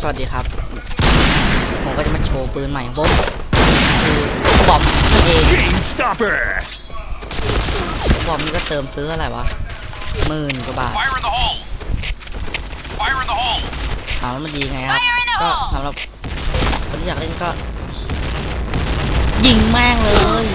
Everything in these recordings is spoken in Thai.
สวัสดีครับ ผมก็จะมาโชว์ปืนใหม่ของผมคือบอมนั่นเอง Chain stopper. บอมนี่ก็เติมซื้ออะไรวะหมื่นกว่าบาท Fire in the hole. Fire in the hole. ถามว่ามันดีไงครับ ก็สำหรับคนที่อยากเล่นก็ ยิงแม่งเลย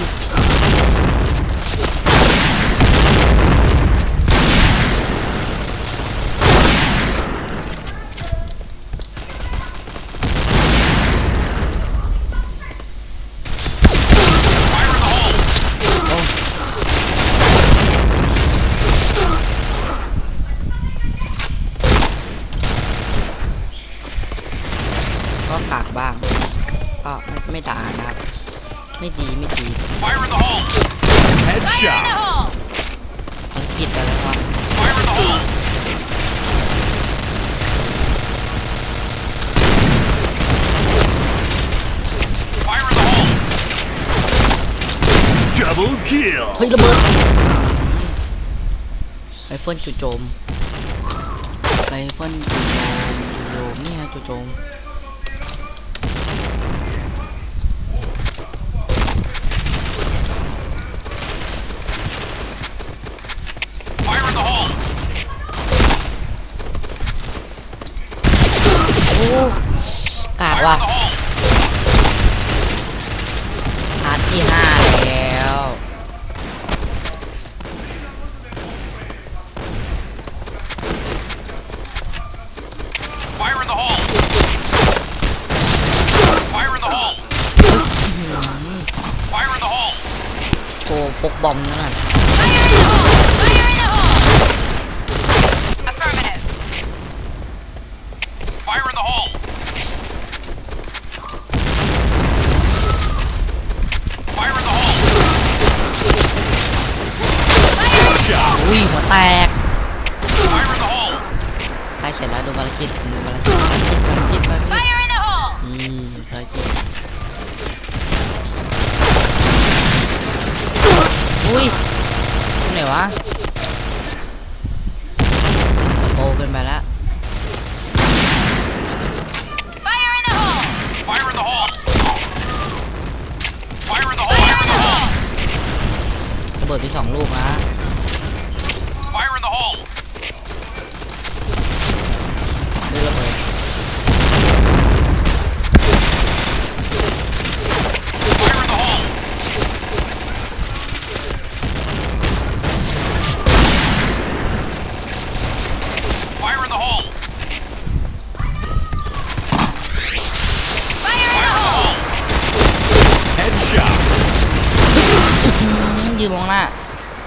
ก็กากบ้าง ก็ไม่ไม่ด่านะครับ ไม่ดีไม่ดี Fire in the hole. Headshot. ภารกิจอะไรวะ Fire in the hole. Fire in the hole. Double kill. เฮ้ยระเบิดไรเฟิลจู่โจมไรเฟิลจู่โจมจู่โจมนี่ฮะจู่โจม อะว่ะพาร์ทที่ห้าแล้วโกพกบอมนะ เสร็จแล้วดูภารกิจดูภารกิจภารกิจภารกิจภารกิจ Fire in the hole. นี่ภารกิจอุ้ยตรงไหนวะ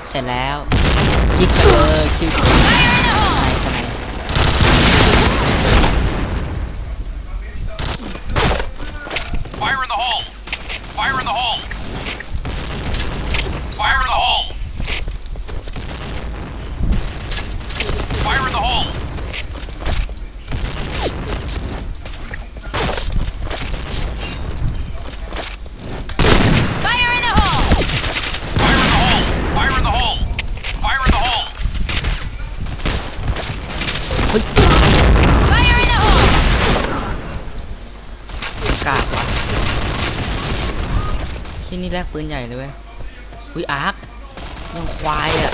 เสร็จแล้วคลิกไปเลยคลิก เฮ้ยกากวะที่นี่แลกปืนใหญ่เลยเว้ยอุ้ยอาร์คยังควายอะ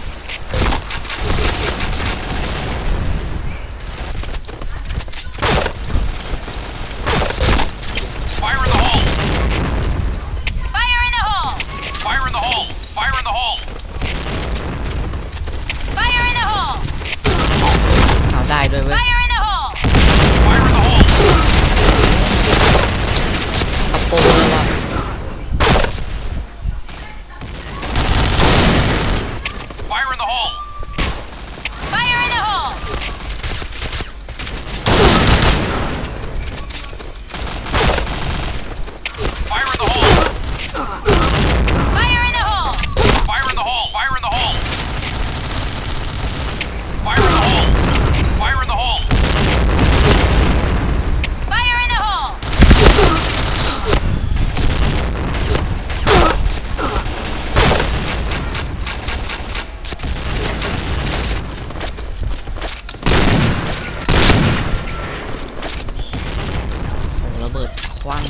Hold on. ระเบิดคว้าง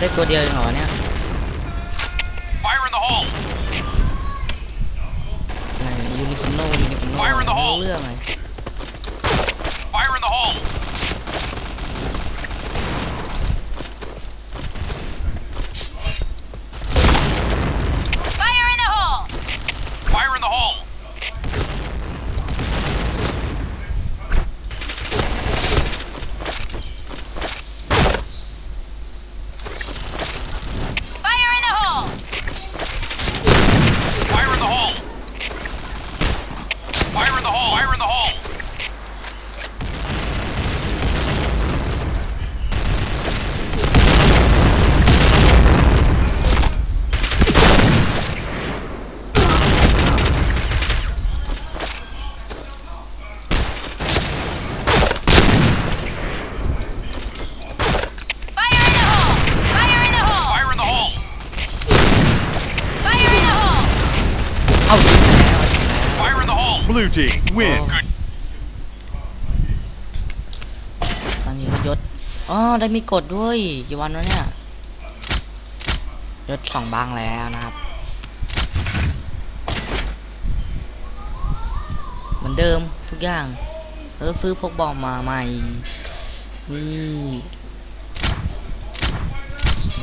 ได้ตัวเดียวเองเหรอเนี่ย Fire in the hole! Fire in the hole! Blue team win. ตอนนี้ยศอ๋อได้มีกดด้วยกี่วันวะเนี่ยยศสองบางแล้วนะครับ เหมือนเดิมทุกอย่าง เออซื้อพกบอมมาใหม่นี่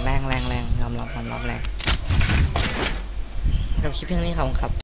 แรงแรงแรงยอมรับยอมรับแรงกับคลิปเพียงนี้ครับครับ